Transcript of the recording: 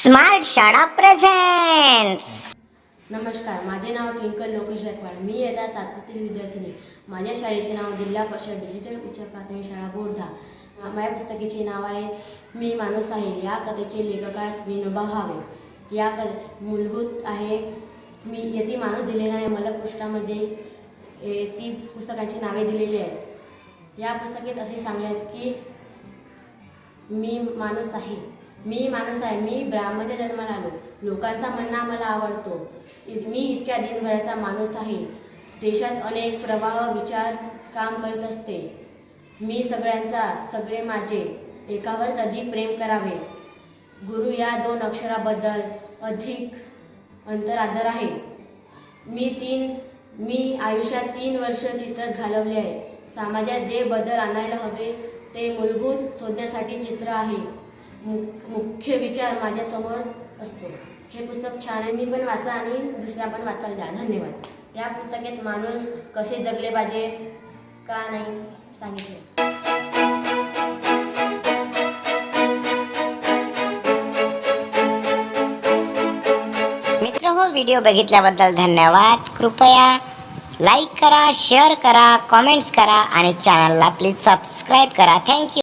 Smart शाळा presents नमस्कार माझे नाव ट्विंकल लोकेश गायकवाड मी येता सातवीतील विद्यार्थिनी. माझ्या शाळेचे नाव जिल्हा परिषद डिजिटल उच्च प्राथमिक शाळा बोर्धा. माझ्या पुस्तकाचे नाव आहे मी माणूस आहे. या कथेचे लेखक आहेत विनोबा भावे या कथे मूलभूत आहे मी येथे माणूस दिलेला आहे. मला पृष्ठामध्ये ए, ती पुस्तकांची नावे दिलेली आहेत. या पुस्तकात असे सांगले आहेत की मी माणूस आहे. मी माणूस आहे मी ब्राह्मणच्या जन्माला आलो. लोकांचा म्हणणं मला आवडतो. इ- मी इतक्या दिनभराचा माणूस आहे. देशात अनेक प्रवाह विचार काम करत असते. मी सगळ्यांचा सगळे माझे. एकावरच अधिक प्रेम करावे. गुरु या दोन अक्षराबद्दल अधिक अंतर आदर आहे. मी तीन मी आयुष्यात तीन वर्ष चित्रात घालवले आहे. समाजात जे बदल आणायला हवे ते मूलभूत शोधण्यासाठी चित्र आहे. मुख्य विचार माझ्यासमोर असतो. हे पुस्तक छान आहे मी पण वाचा आणि दुसऱ्या पण वाचायला द्या. धन्यवाद. या पुस्तकात माणूस कसे जगले पाहिजे का नाही सांगितले. मित्र हो व्हिडिओ बघितल्याबद्दल धन्यवाद. कृपया लाईक करा शेअर करा कॉमेंट्स करा आणि चॅनलला प्लीज सबस्क्राईब करा. थँक्यू.